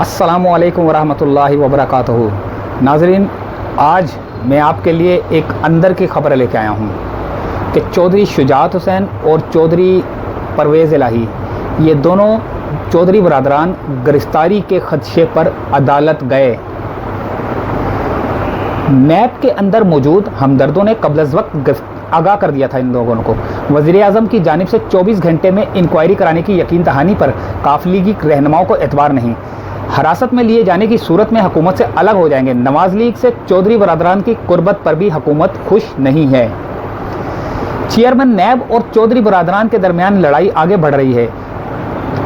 असलकम वरहमल वबरक नाजरीन, आज मैं आपके लिए एक अंदर की खबर लेके आया हूँ कि चौधरी शुजात हुसैन और चौधरी परवेज़ इलाही, ये दोनों चौधरी बरदरान गिरफ्तारी के खदशे पर अदालत गए। नैब के अंदर मौजूद हमदर्दों ने कबल वक्त आगाह कर दिया था इन लोगों को। वज़ीर अजम की जानब से 24 घंटे में इंक्वायरी कराने की यकीन दहानी पर काफलीगी रहनुमाओं को एतबार नहीं। हरासत में लिए जाने की सूरत में हुकूमत से अलग हो जाएँगे। नवाज़ लीग से चौधरी बरदरान की कुर्बत पर भी हुकूमत खुश नहीं है। चेयरमैन नैब और चौधरी बरदरान के दरमियान लड़ाई आगे बढ़ रही है।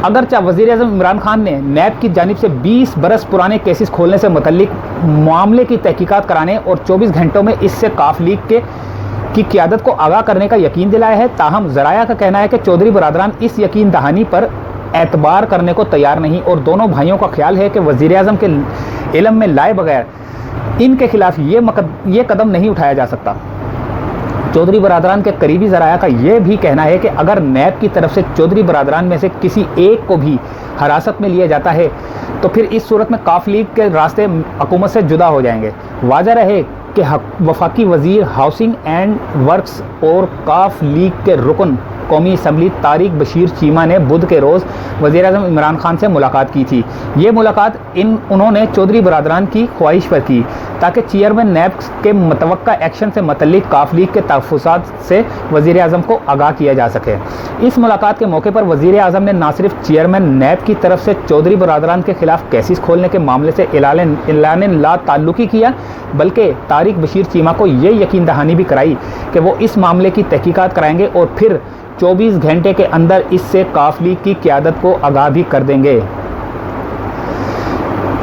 अगरचा वज़ीर अजम इमरान खान ने नैब की जानब से 20 बरस पुराने केसेस खोलने से मुतलिक मामले की तहकीकात कराने और 24 घंटों में इससे काफ लीग के, की क्यादत को आगाह करने का यकीन दिलाया है। ताहम जराया का कहना है कि चौधरी बरदरान इस यकीन दहानी पर एतबार करने को तैयार नहीं। और दोनों भाइयों का ख्याल है कि वज़ीर अजम के इलम में लाए बगैर इनके खिलाफ ये मकद, ये कदम नहीं उठाया जा सकता। चौधरी बरदरान के करीबी जराया का यह भी कहना है कि अगर नैब की तरफ़ से चौधरी बरदरान में से किसी एक को भी हरासत में लिया जाता है तो फिर इस सूरत में काफ लीग के रास्ते हुकूमत से जुदा हो जाएँगे। वाजह रहे कि वफाकी वज़ीर हाउसिंग एंड वर्क्स और काफ लीग के रुकन कौमी असम्बली तारिक बशीर चीमा ने बुध के रोज़ वजी अजम इमरान खान से मुलाकात की थी। ये मुलाकात इन उन्होंने चौधरी बरदरान की ख्वाहिश पर की, ताकि चेयरमैन नैब के मतव एक्शन से मतलब काफ लीग के तहफ़ात से वज़ी अजम को आगाह किया जा सके। इस मुलाकात के मौके पर वज़ी अजम ने न सिर्फ़ चेयरमैन नैब की तरफ़ से चौधरी बरदरान के खिलाफ कैसिस खोलने के मामले से ला ताल्लुकी किया, बल्कि तारिक बशीर चीमा को ये यकीन दहानी भी कराई कि वो इस मामले की तहकीकात कराएँगे और फिर 24 घंटे के अंदर इससे काफली की क्यादत को आगाह भी कर देंगे।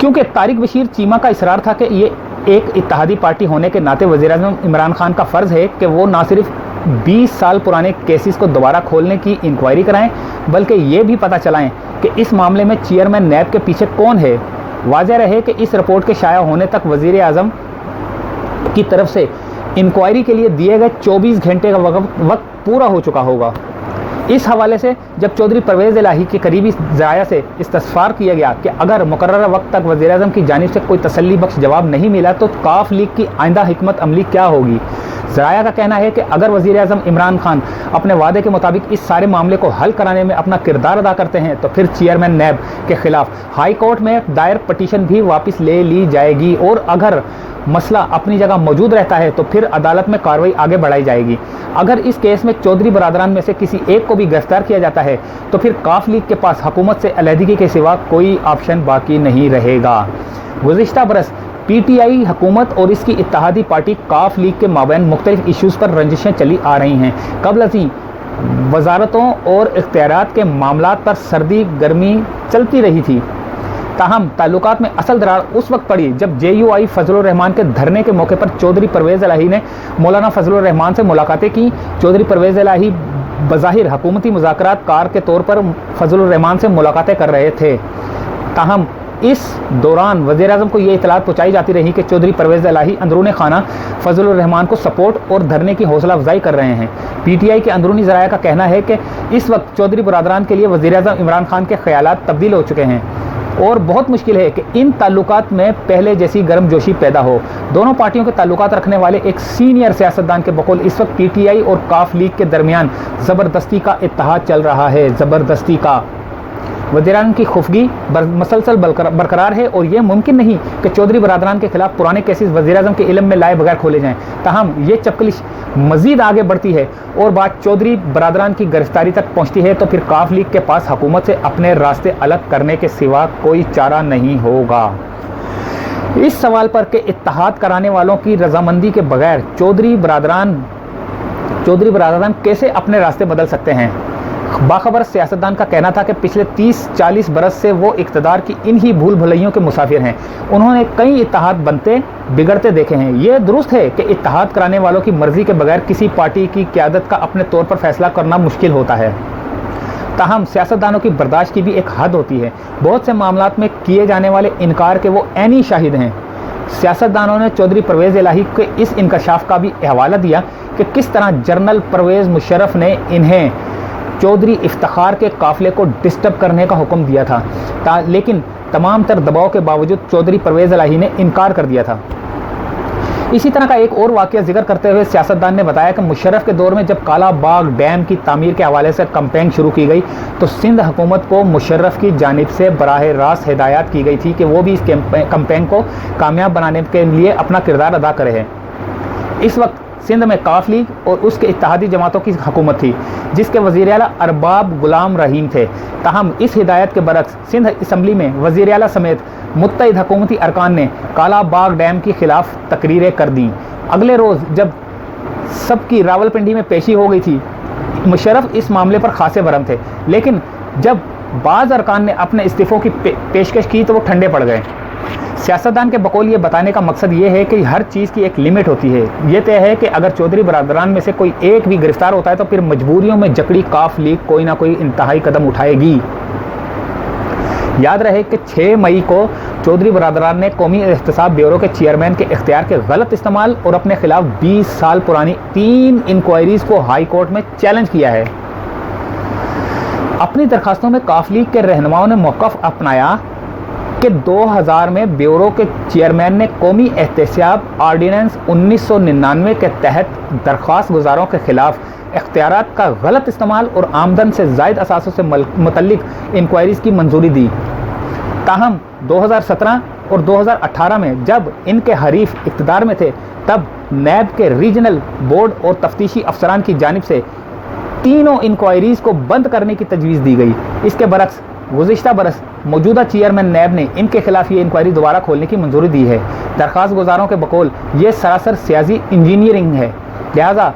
क्योंकि तारिक बशीर चीमा का इसरार था कि ये एक इतिहादी पार्टी होने के नाते वजी इमरान खान का फ़र्ज़ है कि वो ना सिर्फ़ 20 साल पुराने केसेस को दोबारा खोलने की इंक्वायरी कराएँ, बल्कि ये भी पता चलाएँ कि इस मामले में चेयरमैन नैब के पीछे कौन है। वाजह रहे कि इस रिपोर्ट के शाया होने तक वज़ीर अजम की तरफ़ से इंक्वायरी के लिए दिए गए 24 घंटे का वक्त पूरा हो चुका होगा। इस हवाले से जब चौधरी परवेज़ इलाही के करीबी ज़राया से इस्तफार किया गया कि अगर मुकर वक्त तक वजी अजम की जानब से कोई तसली बख्श जवाब नहीं मिला तो काफ लीग की आइंदा हमत अमली क्या होगी? जराया का कहना है कि अगर वजी अजम इमरान खान अपने वादे के मुताबिक इस सारे मामले को हल कराने में अपना किरदार अदा करते हैं तो फिर चेयरमैन नैब के खिलाफ हाई कोर्ट में दायर पटिशन भी वापस ले ली जाएगी और अगर मसला अपनी जगह मौजूद रहता है तो फिर अदालत में कार्रवाई आगे बढ़ाई जाएगी। अगर इस केस में चौधरी बरदरान में से किसी एक को भी गिरफ़्तार किया जाता है तो फिर काफ लीग के पास हुकूमत से अलहदगी के सिवा कोई ऑप्शन बाकी नहीं रहेगा। गुज्त बरस पी टी आई हुकूमत और इसकी इतिहादी पार्टी काफ लीग के माबेन मुख्तलिफ़ इशूज़ पर रंजिशें चली आ रही हैं। कबल अजी वजारतों और इख्तियार के मामला पर सर्दी, गर्मी चलती रही थी। ताहम ताल्लुक में असल दरार उस वक्त पड़ी जब जे यू आई फजल रहमान के धरने के मौके पर चौधरी परवेज़ अलाही ने मौलाना फजल रहमान से मुलाकातें की। चौधरी परवेज़ अलाही बज़ाहिर हकूमती मुजाकर कार के तौर पर फजल रहमान से मुलाकातें कर रहे थे। ताहम इस दौरान वजी अजम को यह इतलात पहुँचाई जाती रही कि चौधरी परवेज़ अलाही अंदरून खाना फजल रहमान को सपोर्ट और धरने की हौसला अफजाई कर रहे हैं। पी टी आई के अंदरूनी जराया का कहना है कि इस वक्त चौधरी बरदरान के लिए वजी अजम इमरान खान के ख्याल तब्दील हो चुके हैं। और बहुत मुश्किल है कि इन ताल्लुकात में पहले जैसी गर्म जोशी पैदा हो। दोनों पार्टियों के ताल्लुकात रखने वाले एक सीनियर सियासतदान के बकौल इस वक्त पीटीआई और काफ लीग के दरमियान ज़बरदस्ती का इतिहाद चल रहा है। ज़बरदस्ती का वजीरान की खुफगी बर, मसलसल बरकरार है और यह मुमकिन नहीं कि चौधरी बरदरान के खिलाफ पुराने केसेस वजी अजम के इलम में लाए बगैर खोले जाएँ। तहम ये चपकलिश मजीद आगे बढ़ती है और बात चौधरी बरदरान की गिरफ्तारी तक पहुँचती है तो फिर काफ लीग के पास हुकूमत से अपने रास्ते अलग करने के सिवा कोई चारा नहीं होगा। इस सवाल पर के इतिहाद कराने वालों की रजामंदी के बगैर चौधरी बरदरान चौधरी बरदरान कैसे अपने रास्ते बदल सकते हैं? बाखबर सियासतदान का कहना था कि पिछले 30-40 बरस से वो इकतदार की इन ही भूल भुलैयों के मुसाफिर हैं। उन्होंने कई इतिहाद बनते, बिगड़ते देखे हैं। ये दुरुस्त है कि इतिहाद कराने वालों की मर्ज़ी के बगैर किसी पार्टी की क्यादत का अपने तौर पर फैसला करना मुश्किल होता है। ताहम, सियासतदानों की बर्दाश्त की भी एक हद होती है। बहुत से मामला में किए जाने वाले इनकार के वो ऐनी शाहिद हैं। सियासतदानों ने चौधरी परवेज़ इलाही के इस इंकशाफ का भी हवाला दिया कि किस तरह जनरल परवेज़ मुशरफ ने इन्हें चौधरी इफ्तार के काफिले को डिस्टर्ब करने का हुक्म दिया था ता, लेकिन तमाम तर दबाव के बावजूद चौधरी परवेज़ अलाही ने इनकार कर दिया था। इसी तरह का एक और वाक्य ज़िक्र करते हुए सियासतदान ने बताया कि मुशर्रफ के दौर में जब काला बाग डैम की तामीर के हवाले से कंपेन शुरू की गई तो सिंध हुकूमत को मुशर्रफ की जानब से बराह रास्त हिदायत की गई थी कि वो भी इस कंपेन को कामयाब बनाने के लिए अपना किरदार अदा करे हैं। इस वक्त सिंध में काफ लीग और उसके इतिहादी जमातों की हुकूमत थी जिसके वज़ीर अला अरबाब गुलाम रहीम थे। तहम इस हिदायत के बरक्स सिंध इसम्बली में वज़ीर अला समेत मुतद हकूमती अरकान ने काला बाग डैम के खिलाफ तकरीरें कर दी। अगले रोज़ जब सबकी रावलपिंडी में पेशी हो गई थी मुशरफ इस मामले पर खासे बरम थे। लेकिन जब बाज़ अरकान ने अपने इस्तीफ़ों की पे, पेशकश की तो वो ठंडे पड़ गए। सियासतदान के बकौल ये बताने का मकसद ये है कि हर चीज़ की एक लिमिट होती है। ये तय है कि अगर चौधरी बरदरान में से कोई एक भी गिरफ़्तार होता है तो फिर मजबूरियों में जकड़ी, काफ लीग कोई ना कोई इंतहाई कदम उठाएगी। याद रहे कि 6 मई को चौधरी बरदरान ने कौमी एहतसाब ब्यूरो के चेयरमैन के इख्तियार के गलत इस्तेमाल और अपने खिलाफ 20 साल पुरानी तीन इंक्वायरीज को हाई कोर्ट में चैलेंज किया है। अपनी दरखास्तों में काफ लीग के रहनुमाओं ने मौकफ अपनाया कि 2000 में ब्यूरो के चेयरमैन ने कौमी एहतसाब आर्डीनेंस 1999 के तहत दरख्वास्त गुजारों के खिलाफ इख्तियार का गलत इस्तेमाल और आमदन से जायद असासों से मतलब इंक्वायरीज की मंजूरी दी। ताहम 2017 और 2018 में जब इनके हरीफ इकतदार में थे, तब नैब के रीजनल बोर्ड और तफ्तीशी अफसरान की जानब से तीनों इंक्वायरीज को बंद करने की तजवीज़ दी गई। इसके बरक्स गुज्त बरस मौजूदा चेयरमैन नैब ने इनके खिलाफ ये इंक्वायरी दोबारा खोलने की मंजूरी दी है। दरख्वास्त गुजारों के बकौल, ये सरासर सियासी इंजीनियरिंग है। लिहाजा,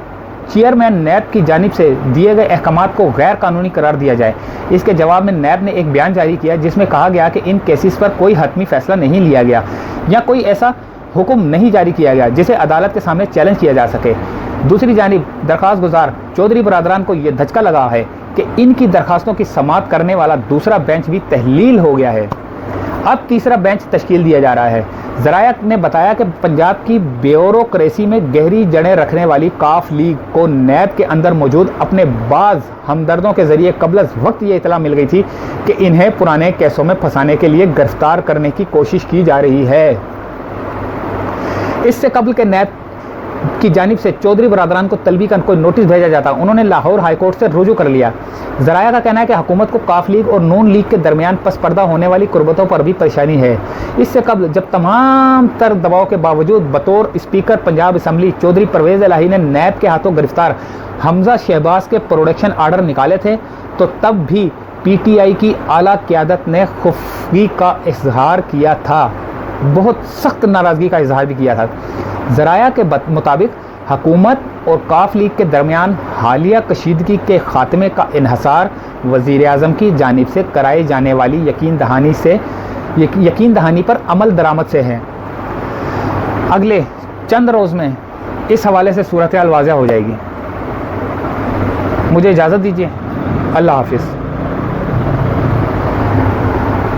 चेयरमैन नैब की जानब से दिए गए अहकाम को गैर कानूनी करार दिया जाए। इसके जवाब में नैब ने एक बयान जारी किया, जिसमें कहा गया कि इन केसेस पर कोई हतमी फैसला नहीं लिया गया, या कोई ऐसा हुक्म नहीं जारी किया गया, जिसे अदालत के सामने चैलेंज किया जा सके। दूसरी जानब दरख्वास्त गुजार चौधरी बरदरान को यह धचका लगा है कि इनकी दरखास्तों की समात करने वाला दूसरा बेंच भी तहलील हो गया है। अब तीसरा बेंच तश्कील दिया जा रहा है। जराया ने बताया कि पंजाब की ब्यूरोक्रेसी में गहरी जड़ें रखने वाली काफ लीग को नैब के अंदर मौजूद अपने बाज हमदर्दों के ज़रिए कबल वक्त ये इतला मिल गई थी कि इन्हें पुराने केसों में फंसाने के लिए गिरफ़्तार करने की कोशिश की जा रही है। इससे कबल के नैब की जानब से चौधरी बरदरान को तलबी का कोई नोटिस भेजा जाता। उन्होंने लाहौर हाईकोर्ट से रुजू कर लिया। जराया का कहना है कि हुकूमत को काफ लीग और नून लीग के दरमियान पसपर्दा होने वाली कुर्बतों पर भी परेशानी है। इससे कबल जब तमाम तर दबाव के बावजूद बतौर स्पीकर, पंजाब असम्बली चौधरी परवेज़ अलाही ने नैब के हाथों गिरफ़्तार हमजा शहबाज के प्रोडक्शन आर्डर निकाले थे तो तब भी पी टी आई की आला क्यादत ने खुफगी का इजहार किया था। बहुत सख्त नाराज़गी का इजहार भी किया था। जराया के मुताबिक हकूमत और काफ लीग के दरमियान हालिया कशीदगी के ख़ात्मे का इहसार वज़ी अजम की जानब से कराई जाने वाली यकीन दहानी से यकीन दहानी पर अमल दरामद से है। अगले चंद रोज़ में इस हवाले से सूरत वाजह हो जाएगी। मुझे इजाज़त दीजिए। अल्लाह हाफिज़।